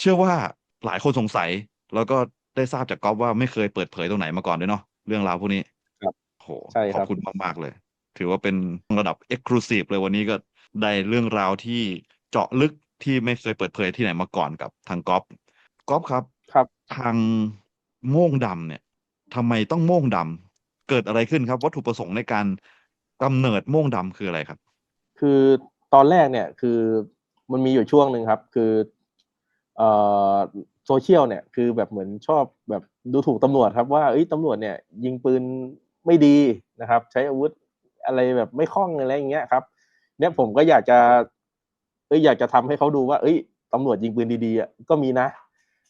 เชื่อว่าหลายคนสงสัย แล้วก็ได้ทราบจากก๊อฟว่าไม่เคยเปิดเผยตรงไหนมาก่อนด้วยเนาะเรื่องราวพวกนี้ครับโหใช่ขคอรับบคุณมาก ๆ เลย ถือว่าเป็นระดับ Exclusive เลยวันนี้ก็ได้เรื่องราวที่เจาะลึกที่ไม่เคยเปิดเผยที่ไหนมาก่อนกับทางก๊อฟก๊อฟครับครับ ทางโม่งดำเนี่ยทำไมต้องโม่งดำเกิดอะไรขึ้นครับ วัตถุประสงค์ในการกำเนิดโม่งดำคืออะไรครับ คือตอนแรกเนี่ยคือมันมีอยู่ช่วงหนึ่งครับ คือเอ่อ โซเชียลเนี่ยคือแบบเหมือนชอบแบบดูถูกตำรวจครับว่าเอ้ยตำรวจเนี่ยยิงปืนไม่ดีนะครับ ใช้อาวุธอะไรแบบไม่คล่องอะไรอย่างเงี้ยครับ เนี่ยผมก็อยากจะเอ้ยอยากจะทำให้เขาดูว่า เอ้ยตำรวจยิงปืนดีๆอะก็มีนะ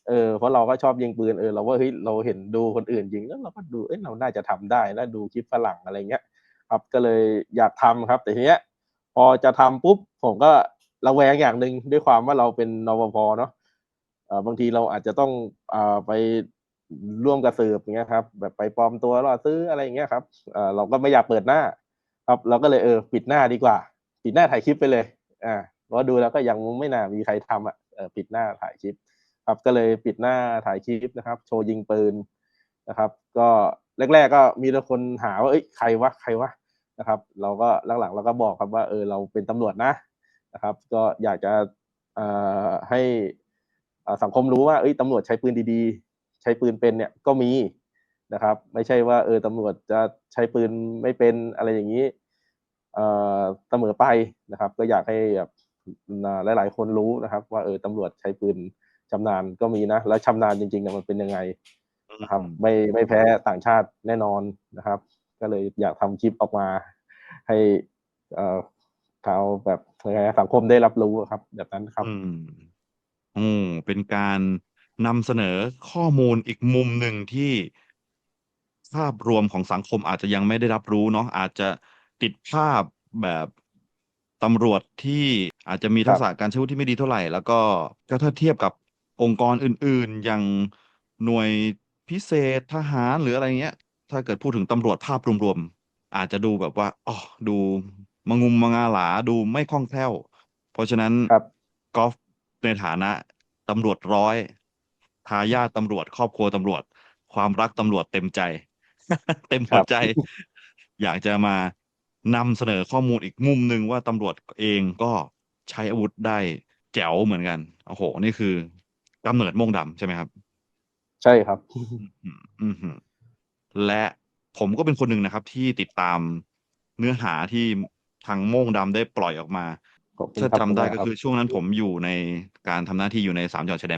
เออเพราะเราก็ชอบยิงปืนเออเราว่าเฮ้ยเราเห็นดูคนอื่นยิงแล้วเราก็ดูเอ้ยเราน่าจะทำได้นะดูคลิปฝรั่งอะไรเงี้ย ครับก็เลยอยากทำครับ แต่ทีเนี้ยพอจะทำปุ๊บผมก็ระแวงอย่างหนึ่งด้วยความว่าเราเป็นนปภเนาะ บางทีเราอาจจะต้องอไปร่วมกับสืบอย่างเงี้ยครับ แบบไปปลอมตัวล่อซื้ออะไรอย่างเงี้ยครับเราก็ไม่อยากเปิดหน้า ครับเราก็เลยเออปิดหน้าดีกว่า ปิดหน้าถ่ายคลิปไปเลยอ่าเพราะดูแล้วก็ยังไม่น่ามีใครทำอะเออปิดหน้าถ่ายคลิป ครับก็เลยปิดหน้าถ่ายคลิปนะครับ โชว์ยิงปืนนะครับ ก็แรก ๆ ก็มีคนหาว่าเอ้ยใครวะใครวะนะครับ เราก็หลังๆเราก็บอกครับว่าเออเราเป็นตำรวจนะนะครับ ก็อยากจะเอ่อให้ สังคมรู้ว่าเอ้ยตำรวจใช้ปืนดีๆ ใช้ปืนเป็นเนี่ยก็มีนะครับ ไม่ใช่ว่าเออตำรวจจะใช้ปืนไม่เป็นอะไรอย่างนี้เอ่อเสมอไปนะครับ ก็อยากให้แบบอ่าหลาย ๆ คนรู้นะครับ ว่าเออตำรวจใช้ปืนชำนาญก็มีนะแล้วชำนาญจริงๆเนี่ยมันเป็นยังไงนะครับ ไม่ไม่แพ้ต่างชาติแน่นอนนะครับ ก็เลยอยากทำคลิปออกมา ให้เอ่อชาวแบบยังไงสังคมได้รับรู้อะครับ แบบนั้นครับ อืมอืมเป็นการนำเสนอข้อมูลอีกมุมหนึ่งที่ภาพรวมของสังคมอาจจะยังไม่ได้รับรู้เนาะอาจจะติดภาพแบบตำรวจที่อาจจะมีทักษะการใช้อาวุธที่ไม่ดีเท่าไหร่ แล้วก็ก็ถ้าเทียบกับองค์กรอื่นๆ อย่างหน่วยพิเศษทหารหรืออะไรเงี้ย ถ้าเกิดพูดถึงตำรวจภาพรวมๆ อาจจะดูแบบว่าอ๋อดูมางุมมางาหลาดูไม่คล่องแคล่ว เพราะฉะนั้นครับกอล์ฟ ในฐานะตำรวจร้อยทายาทตำรวจ ครอบครัวตำรวจ ความรักตำรวจเต็มใจ เต็มหัวใจ อยากจะมานำเสนอข้อมูลอีกมุมหนึ่งว่าตำรวจเองก็ใช้อาวุธได้แจ๋วเหมือนกันโอ้โห นี่คือกำเนิดโม่งดำใช่ไหมครับ ใช่ครับ อืมอืมฮึและผมก็เป็นคนหนึ่งนะครับ ที่ติดตามเนื้อหาที่ทางโม่งดำได้ปล่อยออกมาขอบคุณ ถ้าครับจำได้ผมก็ครับคือช่วงนั้นผมอยู่ในการทำหน้าที่อยู่ในสามจังหวัดชายแดน